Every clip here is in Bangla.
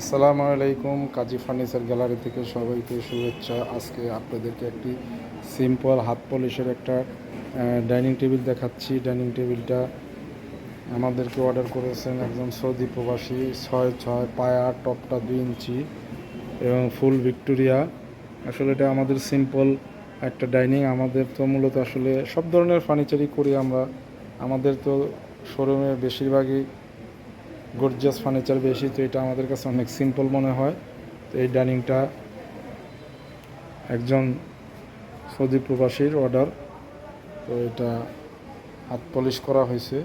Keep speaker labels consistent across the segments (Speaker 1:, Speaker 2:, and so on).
Speaker 1: আসসালামু আলাইকুম, কাজী ফার্নিচার গ্যালারি থেকে সবাইকে শুভেচ্ছা। আজকে আপনাদেরকে একটি সিম্পল হাত পলিশের একটা ডাইনিং টেবিল দেখাচ্ছি। ডাইনিং টেবিলটা আমাদেরকে অর্ডার করেছেন একজন সৌদি প্রবাসী, ছয় ছয় পায়া টপটা দুই ইঞ্চি এবং ফুল ভিক্টোরিয়া আসলে এটা আমাদের সিম্পল একটা ডাইনিং আমাদের তো মূলত আসলে সব ধরনের ফার্নিচারই করি আমরা। আমাদের তো শোরুমে বেশিরভাগই গর্জিয়াস ফার্নিচার বেশি, তো এটা আমাদের কাছে অনেক সিম্পল মনে হয়। তো এই ডাইনিংটা একজন সৌদি প্রবাসীর অর্ডার তো এটা হাত পলিশ করা হয়েছে।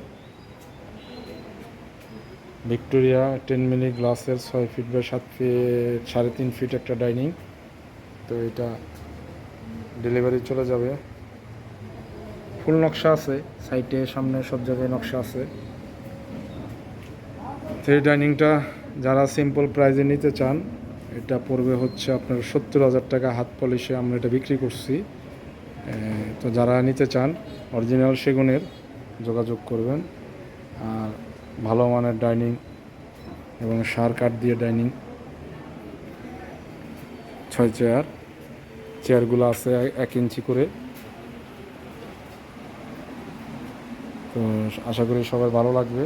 Speaker 1: ভিক্টোরিয়া টেন মিলি গ্লাসের ছয় ফিট বা সাত ফিট সাড়ে তিন ফিট একটা ডাইনিং। তো এটা ডেলিভারি চলে যাবে। ফুল নকশা আছে সাইটে সামনে সব জায়গায় নকশা আছে। এই ডাইনিংটা যারা সিম্পল প্রাইজে নিতে চান, এটা পড়বে হচ্ছে আপনার সত্তর হাজার টাকা হাত পলিশে আমরা এটা বিক্রি করছি। তো যারা নিতে চান অরিজিনাল সেগুনের যোগাযোগ করবেন। আর ভালো মানের ডাইনিং এবং সার কাঠ দিয়ে ডাইনিং ছয় চেয়ার চেয়ারগুলো আছে এক ইঞ্চি করে। তো আশা করি সবাই ভালো লাগবে।